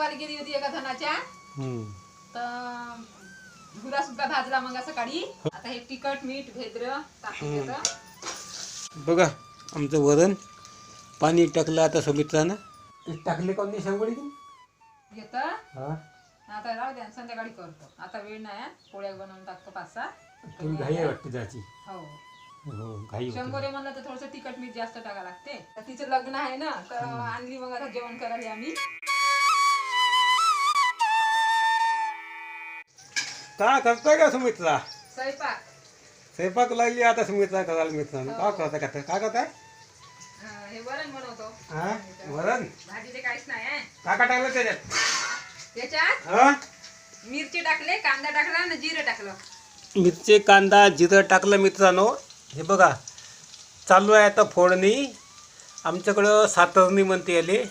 सांगवायला गेली होती एका धनाच्या. हम्म. तर भुरा सुद्धा भाजला मग सकाळी. आता हे तिखट मीठ भेद्र टाकून बघा आमचं वरण. पाणी टाकलं आता सुमित्रानं. टाकले का नाही घेतं. हा. आता राहू द्या संध्याकाळी करतो. आता वेळ नाही आहे. पोळ्या बनवून टाकतो पाच सहा. तुम्ही घाई आहे वाटते त्याची हो. हो घाई होती. शंभर म्हणलं तर थोडस तिखट मीठ जास्त टाका लागते. तर तिचं लग्न आहे ना तर आणली मग आता जेवण करायला आम्ही. का करताय का सुमित्रा स्वयंपाक. स्वयंपाक लागली आता सुमित्रा करायला मित्रांनो? का करताय का? काय करताय? हे वरण बनवतो. हा? वरण? भाजीचे काहीच नाही आहे का का टाकलं त्याच्यात? त्याच्यात हा? मिरची टाकले कांदा टाकला आणि जिरं टाकलं. मिरची कांदा जिरं टाकलं मित्रांनो. हे बघा चालू आहे आता फोडणी. आमच्याकडं सातरणी म्हणते याले.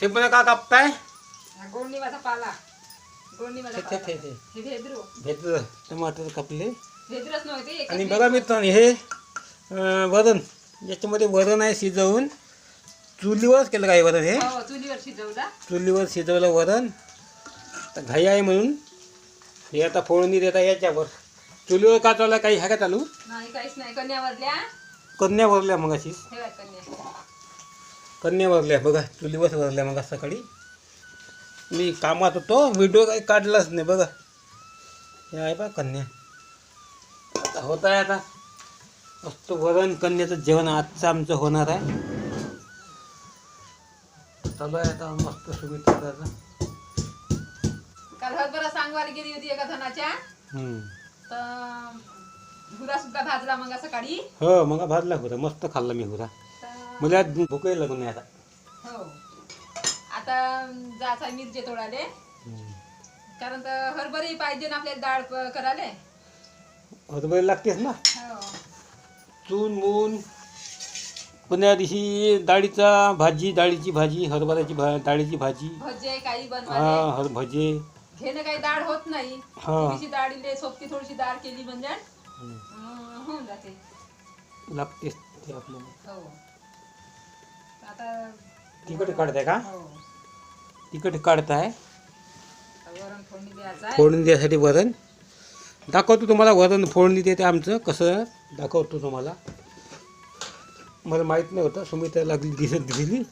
ते पण का कापताय हा पाला. भेद्रू. टमाटर कापले. आणि. बघा मित्रांनो हे वरण. याच्यामध्ये वरण आहे शिजवून. चुलीवरच केलं काय वरण हे? हो चुलीवर शिजवला. वरण. तर घाई आहे म्हणून. हे आता फोडणी देता याच्यावर. चुलीवर का? काही आहे का चालू? कन्या भरल्या मग अशीच ठेवा कन्या. कन्या भरल्या बघा चुलीवर भरल्या मग सकाळी. मी कामात होतो व्हिडिओ काही काढलाच नाही बघा. हे आहे बा कन्या. आता होत आहे आता. मस्त वरण कन्याचं जेवण आजचं आमचं होणार आहे. चालू आहे आता मस्त सुमित्राचं काल हरभरा सांगवायला गेली होती एका धनाच्या. तर सुद्धा भाजला मग सकाळी. हो मग भाजला होता मस्त खाल्ला मी हुरा. तर मला भूकही लागून नाही आता. हो. आता जायचा मिरचे तोडाले. कारण तर हरभरे पाहिजे ना आपल्याला डाळ करायला. हरभरे लागतेच ना? हो. चून मून पुण्या दिवशी डाळीचा भाजी डाळीची भाजी हरभऱ्याची भा डाळीची भाजी. भजे काही हा बनवायला हर भजे. घेणं काही डाळ होत नाही. हा. थोडीशी डाळीले सोपती थोडीशी डाळ केली म्हणजे होऊन जाते. लागतेच ते आपल्याला. हो. आता तिखट काढताय का? हो. तिखट काढताय. वरण फोडणी द्यायचं आहे. फोडणी द्यासाठी वरण. दाखवतो तुम्हाला वरण फोडणी देते आमचं. कसं? दाखवतो तुम्हाला. मला माहीत नाही होतं. सुमित्रा लागली दिसत दिसली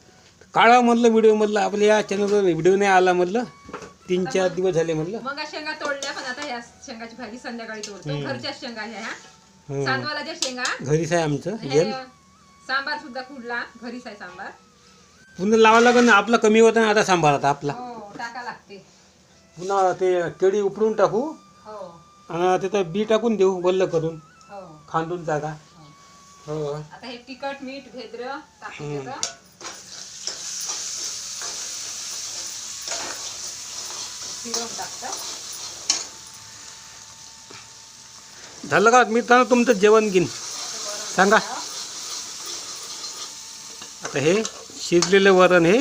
काढा म्हणलं व्हिडिओ मधलं. आपल्या या चॅनलवर व्हिडिओ नाही आला म्हणलं. तीन चार दिवस झाले म्हणलं. मग शेंगा तोडल्या पण आता ह्या शेंगाची भाजी संध्याकाळी तोडतो. घरच्या शेंगा ह्या. हं. घरीच आहे आमचं. हे जेल सांबार सुद्धा खुडला. घरीच आहे सांबार. पुन्हा लावा लागेल ना आपला कमी होता ना आता सांभाळ आता आपला. हो टाका लागते. पुन्हा ते केळी उपडून टाकू. हो. आणि तिथं बी टाकून देऊ वल्ल करून. हो. खांदून जागा. हो. आता तिखट मीठ भेद्र टाकून हम्म. घेतं फिरवून टाकतं. झालं का? मित्रांनो तुमचं जेवण घेईन. सांगा. आता हे शिजलेलं वरण हे.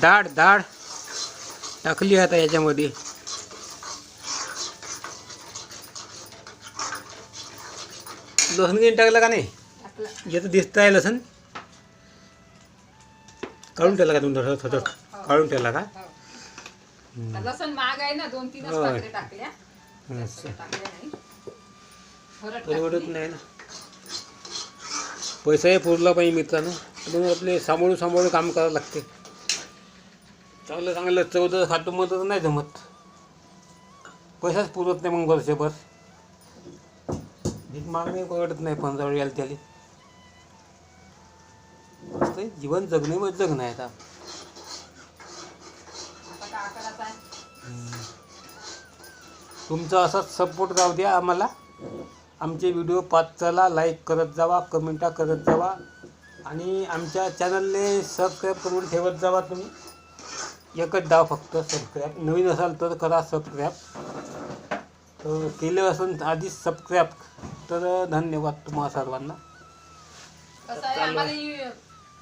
डाळ डाळ टाकली आता याच्यामध्ये. लसण घेऊन टाकलं का नाही? याचं दिसत आहे लसण. काढून ठेवला का तुम्ही थोडं थोडं? काढून ठेवला का? हो. लसण महाग आहे ना दोन. पाकळ्या टाकल्या. परवडत. नाही ना. पैसाही पुरला पाहिजे मित्रांनो. म्हणून आपले सांभाळून सांभाळून काम करावं लागते. चांगलं चांगलं चौदा खातो मग तर नाही जमत. पैसाच पुरत नाही मग वर्षभर. भीक मागणी परवडत नाही पंधरा वेळ यायला त्याला ते जीवन जगणे म्हणजे मग जगणं आहे आता. तुमचा असाच सपोर्ट राहू द्या आम्हाला. आमचे व्हिडिओ पाच चला लाईक करत जावा कमेंटा करत जावा. आणि आमच्या चॅनलने सबस्क्राईब करून ठेवत जावा तुम्ही. एकच डाव फक्त सबस्क्राईब. नवीन असाल तर करा सबस्क्राईब. तर केलं असेल आधीच सबस्क्राईब. तर धन्यवाद तुम्हा सर्वांना. कसं आहे आम्हाला यु-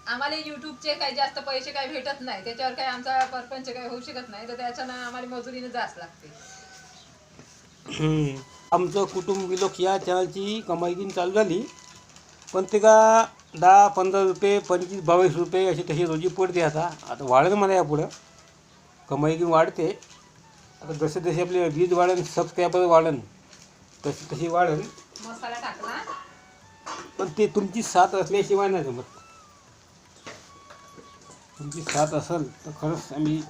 आम्हाला युट्यूबचे काही जास्त पैसे काही भेटत नाही. त्याच्यावर काही आमचा परपंच काही होऊ शकत नाही. तर त्याच्यानं आम्हाला मजुरीने जास्त लागते. हम्म. आमचं कुटुंब विलोक या चॅनलची कमाई बिन चालू झाली. पण ते का दहा पंधरा रुपये पंचवीस बावीस रुपये अशी तशी रोजी पडते आता. आता वाढेल मला यापुढं कमाई की वाढते. आता जसे जसे आपले वीज वाढन सबस्क्रायबर वाढन तशी तशी टाकला. पण ते तुमची साथ असल्याशिवाय नाही जमत. तुमची साथ असेल तर खरंच आम्ही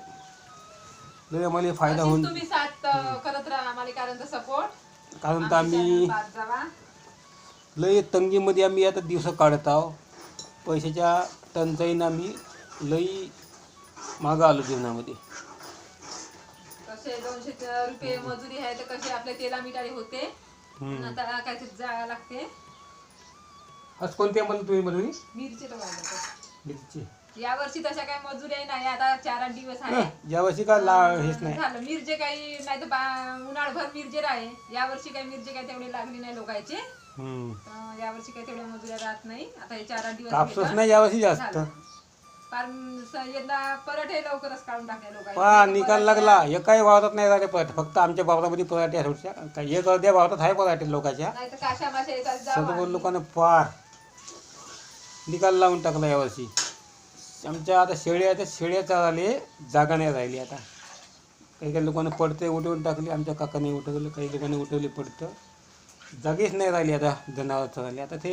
आम्हाला फायदा करत राहा. आम्हाला कारण तर सपोर्ट कारण तर आम्ही लय तंगीमध्ये आम्ही आता दिवस काढत आहो. पैशाच्या टंचाईनं आम्ही लई मागं आलो जीवनामध्ये. कसे दोनशे रुपये मजुरी आहे तर कसे आपल्या तेला मिठाई होते. हम्म. आता काय ते लागते. आज कोणती आम्हाला तुम्ही मजुरी? मिरची मिरची. या वर्षी तशा काही मजुरी नाही आता चार आठ दिवस आहे. यावर्षी का ला हेच नाही. झालं. मिरजे काही नाही तर बा- उन्हाळभर मिरजे राहे. या वर्षी काही मिरजे काही तेवढी लागली नाही लोकांची. तर या वर्षी काही तेवढ्या मजुऱ्या राहत नाही. आता हे चार आठ दिवस कापसच. नाही यावर्षी जास्त. झालं. कारण स- यंदा पराठे लवकरच काढून टाकले लोकांनी. निकाल लागला. एकाही वावरात नाही झाले पराठे. फक्त आमच्या वावरामध्ये पराठे आहे थोडशा काही एक अर्ध्या वावरात आहे पराठे लोकांच्या. नाही तर काशा माशा येतात सर्व जावा. लोकांना पार निकाल लावून टाकला यावर्षी. आमच्या आता शेळ्या त्या शेळ्या चालले जागा नाही राहिली आता. काही काही लोकांना पडते उठवून टाकली. आमच्या काकाने उठवलं काही लोकांनी उठवले पडतं. जागीच नाही राहिली आता जनावर चालले आता ते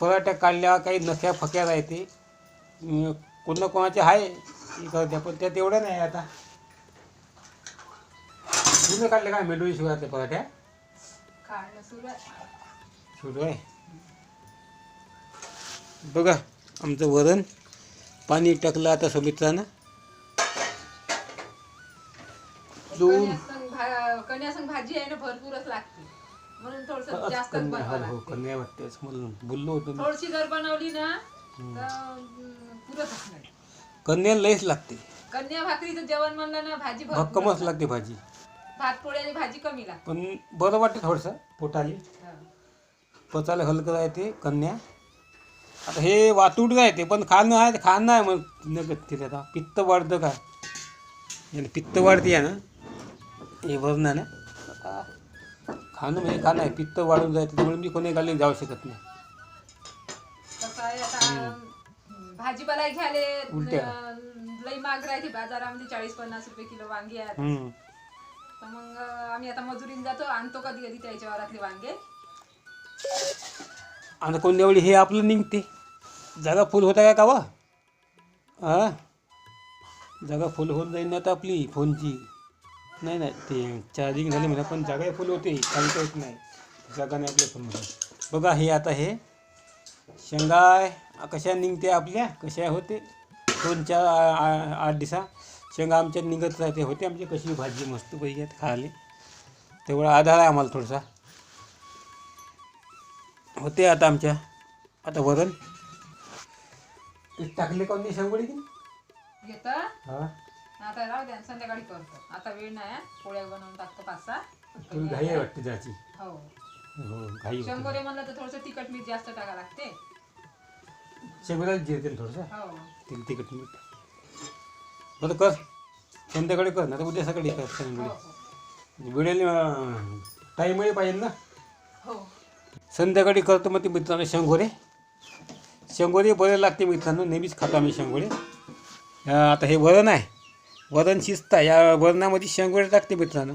पराठ्या काढल्या काही नख्या फक्या राहते. कोणा कोणाचे आहे इकडच्या पण त्या तेवढ्या नाही आता. तुम्ही काढले काय मेंढोळी शिवायतल्या पराठ्या सुरू आहे. बघा आमचं वरण पाणी टाकलं आता सुमित्रानं. दोन भाजी आहे ना भरपूरच लागते. म्हणून थोडस कन्या हो हो कन्या वाटते असं म्हणून बोललो होतो मी. थोडीशी जर बनवली ना तर अं, पुरतच नाही. कन्या लईच लागते. कन्या भाकरीचं जेवण म्हणलं ना भाजी भरपूर भक्कमच लागते भाजी. भात पोळ्याने भाजी कमी लागते. पण बरं वाटते थोडंसं पोटाली. हा. पचायला हलकं राहते कन्या. आता हे वातूड राहते पण खाणं आहे खाणं आहे मग नगत तिथे आता. पित्त वाढतं का? पित्त वाढते ना हे वरण ना खाणं म्हणजे खाणं आहे पित्त वाढून जाते त्यामुळे मी कोणी गाली जाऊ शकत नाही. कसं आहे आता भाजीपाला घ्याले उलट्या. अं, लई महाग राहते बाजारामध्ये चाळीस पन्नास रुपये किलो वांगी आहेत. हम्म. तर मग अं, आम्ही आता मजुरीने जातो आणतो कधी कधी त्याच्या वरातले वांगे. आता कोण एवढी हे आपलं निघते. जागा फुल होता का कावा? हा जागा फुल होत जाईल ना आता आपली फोनची. नाही नाही ते चार्जिंग झाली म्हणा पण जागा फुल होते चालतं होत नाही. जागा नाही आपल्या फोनमध्ये बघा हे आता हे शेंगा कशा निघते आपल्या कशा होते? दोन चार आठ दिवसा शेंगा आमच्या निघत राहते होते आमची कशी भाजी मस्त पैकी खायला तेवढा आधार आहे आम्हाला थोडासा. होते आता आमच्या आता वरण. टाकले कोण नाही शेंगोळी की हा. आता राहू द्या संध्याकाळी करतो. आता वेळ नाही आहे. पोळ्या बनवून टाकतो पाच तुम्ही घाई आहे वाटते जायची. हो. हो घाई शंभर म्हणलं तर थोडस तिखट मीठ जास्त टाका लागते. शेंगोळ्याला जिरते थोडंसं? हो. तिल तिखट मीठ. बरं कर. संध्याकाळी कर ना तर उद्या सकाळी कर हो शेंगोळी वेळेला टाईमही पाहिजे ना. हो. संध्याकाळी करतो मग ते मित्रांनो शेंगोरे. शेंगोरे बरे लागते मित्रांनो नेहमीच खातो आम्ही शेंगोळे अं, आता हे वरण आहे. वरण शिजता या वरणामध्ये शेंगोळे टाकते मित्रांनो.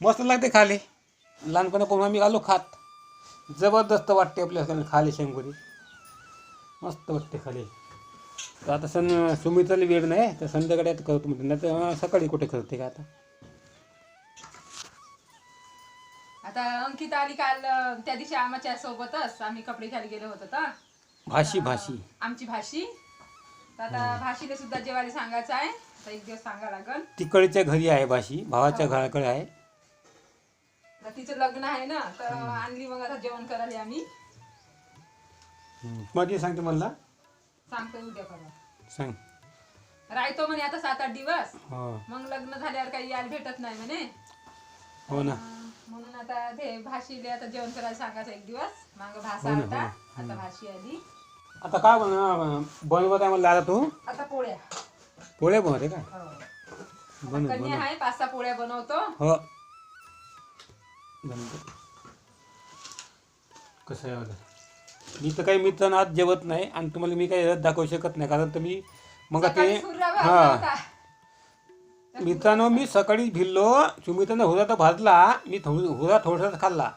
मस्त लागते खाले. लहानपणापासून आम्ही आलो खात. जबरदस्त वाटते आपल्या खाले शेंगोरे मस्त वाटते खाले. तर आता सण सुमित्राला वेळ नाही तर संध्याकाळी आता करतो म्हणते. नाही तर सकाळी कुठे करते का आता? आता अंकिता आली काल त्या दिवशी आमच्या सोबतच आम्ही कपडे घ्यायला गेलो होतो तर. भाशी भाशी आमची भाषी. तर आता भाषीला सुद्धा जेवायला सांगायचं आहे तर एक दिवस सांगा लागल. तिकडच्या घरी आहे भाशी भावाच्या घराकडे आहे. तर तिचं लग्न आहे ना तर आणली मग आता जेवण करायला आम्ही. मध्ये सांगते मला. सांगतो उद्या करा सांग. राहतो म्हणे आता सात आठ दिवस. हो. मग लग्न झाल्यावर काही यायला भेटत नाही म्हणे. हो ना. अं, म्हणून आता ते भाषीले आता जेवण करायला सांगायचं एक दिवस. माग भाषा हो ना, होता. हो आता भाषी आली. आता काय बन बनवत आहे मला आता तू? आता पोळ्या. पोळ्या बनवते का? हो. बनव कन्या बनव. आहे पाच सहा पोळ्या बनवतो. हो. बनवतो कसं आहे बघा. मी तर काही मित्रांना आज जेवत नाही आणि तुम्हाला मी काही दाखवू शकत नाही. कारण तुम्ही मग ते सकाळी हां. मित्रांनो मी सकाळी भिल्लो. सुमित्रानं हुरा तर भाजला. मी हुरा थोडासाच खाल्ला.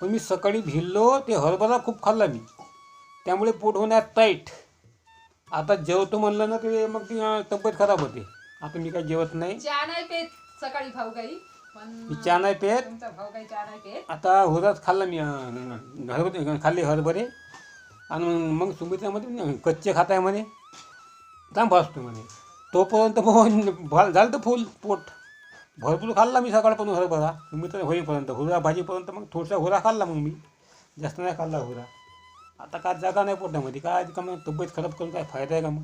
पण मी सकाळी भिल्लो ते हरभरा खूप खाल्ला मी. त्यामुळे पोट होण्यात टाईट आता जेवतो म्हणलं ना ते मग ती अं, तब्येत खराब होते. आता मी काही जेवत नाही. चहा नाही पेत सकाळी भाऊ काही पण मी चहा नाही पेत. तुमचा भाऊ काही चहा नाही पेत. आता हुराच खाल्ला मी अं, हरभरे खाल्ले हरभरे. आणि मग सुमित्रामध्ये कच्चे खाताय म्हणे. थांब भासतो म्हणे. तोपर्यंत मग भा- झालं तर फुल पोट. भरपूर खाल्ला मी सकाळपासून हरभरा. सुमित्र होईपर्यंत हुरा भाजीपर्यंत मग थोडासा हुरा खाल्ला मग मी. जास्त नाही खाल्ला हुरा आता काय जागा नाही पोटामध्ये काय का मग तब्येत खराब करून काय फायदा आहे का मग?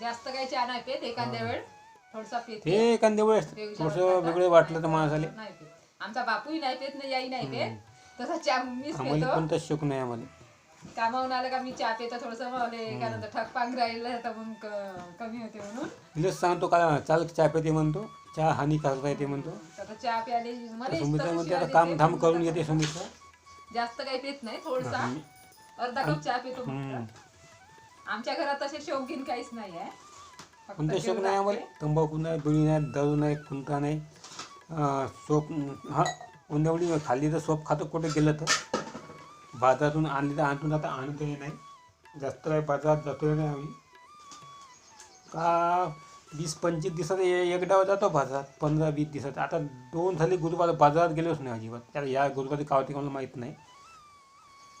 जास्त काही चहा नाही पेत एखाद्या वेळ थोडसा पेत ते एखाद्या वेळेस थोडंसं वेगळं वाटलं तर माणसाले. नाही पेत. आमचा बापूही नाही पेत ना याई नाही पेत. तसा चहा मीच आम्हाला पेतो. कोणताच शोक नाही आम्हाला. कामावून आलं का मी चहा पेतो थोडंसं राहिलं तर मग क- कमी होते म्हणून. तिलाच सांगतो का चाल चहा पेते म्हणतो चहा हानिकारक आहे ते म्हणतो. आता चहा प्याले मला सुमित्रा म्हणते आता काम धाम करून येते सुमित्रा. जास्त काही पेत नाही थोडसा. अर्धा कप चहा पितो फक्त. आमच्या घरात तसे शौकीन काहीच नाही आहे फक्त कोणतं शोक नाही आम्हाला लागते. तंबाखू नाही बिडी नाही दारू नाही कुंता नाही. अं, सोप हा उन्हावळी खाल्ली तर सोप खातो कुठे गेलं तर. बाजारातून आणली तर आणतून आता आणतही नाही. जास्त काही बाजारात जातोय नाही आम्ही. का वीस पंचवीस दिवसात ए- एक डाव जातो बाजारात पंधरा वीस दिवसात. आता दोन झाले गुरुवार बाजारात गेलोच नाही अजिबात. त्याला या गुरुवारी का होती मला माहीत नाही.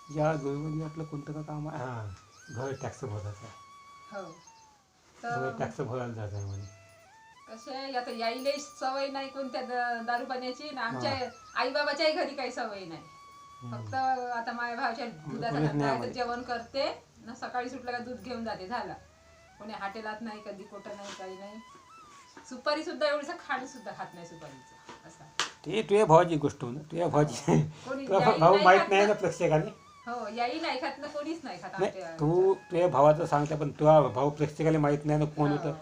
या गुरुवारी आपलं कोणतं का काम आहे? हां घर टॅक्स भरायचं आहे. हो. घर तर टॅक्स भरायला जायचं आहे म्हणे. कसे आहे? आता याईले सवय नाही कोणत्या द- दारू पाण्याची ना आमच्या आई बाबाच्याही घरी काही सवय नाही. फक्त आता माझ्या भावाच्या दुधाचा कोणीच नाही आम्हाला. जेवण करते ना सकाळी सुटलं का दूध घेऊन जाते झालं. कोणी हॉटेलात नाही कधी कुठं नाही काही नाही. सुपारी सुद्धा एवढीसा खाण सुद्धा खात नाही सुपारीचं. असा. ते तुझ्या भावाची गोष्ट हो ना तुझ्या भावाची. कोणी तुझा याई भाऊ नाही माहीत खात नाही ना. ना. प्रेक्षकाने? हो याही नाही खात ना कोणीच नाही खात नाही आमच्या तू तुझ्या भावाचं सांगते पण तुझा भाऊ प्रेक्षकाला माहीत नाही ना कोण हो, होतं. हो.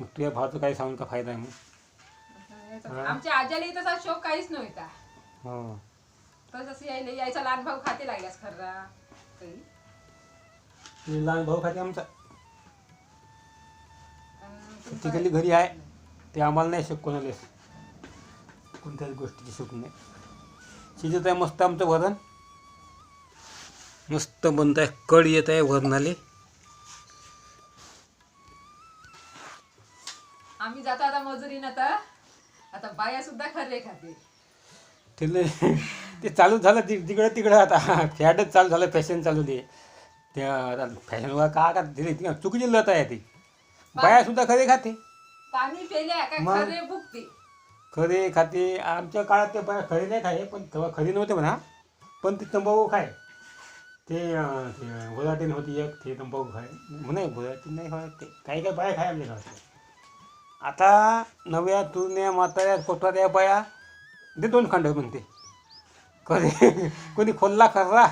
मग तुझ्या भावाचं काही सांगून का फायदा आहे मग? आमच्या आज्यालाही तसा शौक काहीच नव्हता. हो. तसंच यायला यायचा लहान भाऊ खाते लागल्यास खरा. काही? लहान भाऊ खाते आमचा. अं, तुमचा- तिकडली घरी आहे ते आम्हाला नाही शोक कोणाला कोणत्याच गोष्टीची शोक नाही. शिजत आहे मस्त आमचं वरण मस्त बनत आहे कड येत आहे वरणाले. आम्ही जातो आता मजुरीनं तर आता बाया सुद्धा खरे खाते. ते लय- ते चालू झालं ति तिकडं तिकडं आता. फॅडच चालू झालं फॅशन चालू दे त्या फॅशनवर का का दिली? ती चुकीची लत आहे ती. बाया सुद्धा खरे खाते. पाणी पेल्या मग? खरे भुकते. खरे खाते. आमच्या काळात ते बाया खरे नाही खाय पण तेव्हा खरे नव्हते म्हणा. पण ते तंबाखू खाय. ते भुराटीन होती एक ते तंबाखू खाय. म्हणे भुराटीन नाही खाय ते काही काही बाया खाय आमच्या गावात आता नव्या तुरण्या म्हाताऱ्या कोटऱ्या बाया ते दोन खांड म्हणते. खरे कोणी खोलला खर्रा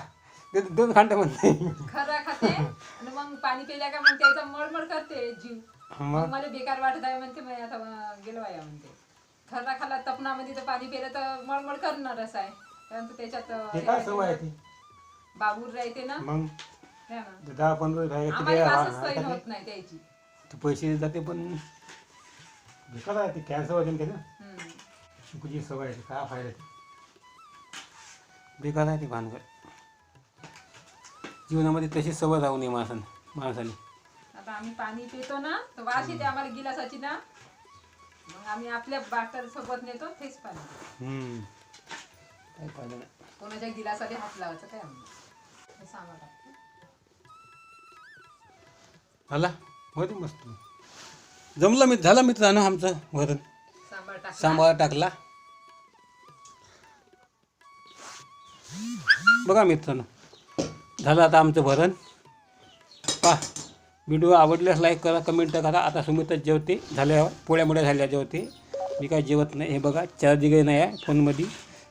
ते दोन खांड म्हणते. खरा खाते आणि मग पाणी पेल्या का मग त्याचा मळमळ करते जीव. मग? मला बेकार वाटत आहे म्हणते आता गेलो बाया म्हणते. खरा खाला तपणामध्ये तर पाणी पेलं तर मळमळ करणारच आहे. त्यानंतर त्याच्यात काय सवय आहे ती? बाबूर राहते ना? मग? है ना. ते दहा पंधरा बाया किती आम्हाला वासच सैन खाते. होत नाही त्याची. ते पैसे जाते पण बेकार आहे ते कॅन्सर होते ना ते ना हम्म. चुकीची सवय आहे ती. काय फायदा ते बेकार आहे ती भानगड. जीवनामध्ये तशी सवय राहू नये माणसाने माणसाने. आता आम्ही पाणी पितो ना तर वास येते आम्हाला गिलासाची ना. मग आम्ही आपल्या बाटल सोबत नेतो तेच पाणी. हम्म. काय फायदा नाही. कोणाच्या गिलासाने हात लावायचं काय आम्ही टाकतो. झाला होते मस्त जमलं मित्र झालं मित्रांनो आमचं वरण? सांबार सांबार टाकला. बघा मित्रांनो झालं आता आमचं भरण पा व्हिडिओ आवडल्यास लाईक करा कमेंट करा. आता सुमित जेवते झाल्यावर पोळ्या मोळ्या झाल्या जेवते. मी काय जेवत नाही हे बघा चार्जिंग नाही आहे फोनमध्ये.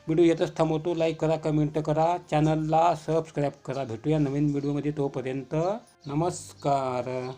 व्हिडिओ येतच थांबवतो. लाईक करा कमेंट करा. चॅनलला सबस्क्राईब करा. भेटूया नवीन व्हिडिओमध्ये तोपर्यंत. नमस्कार.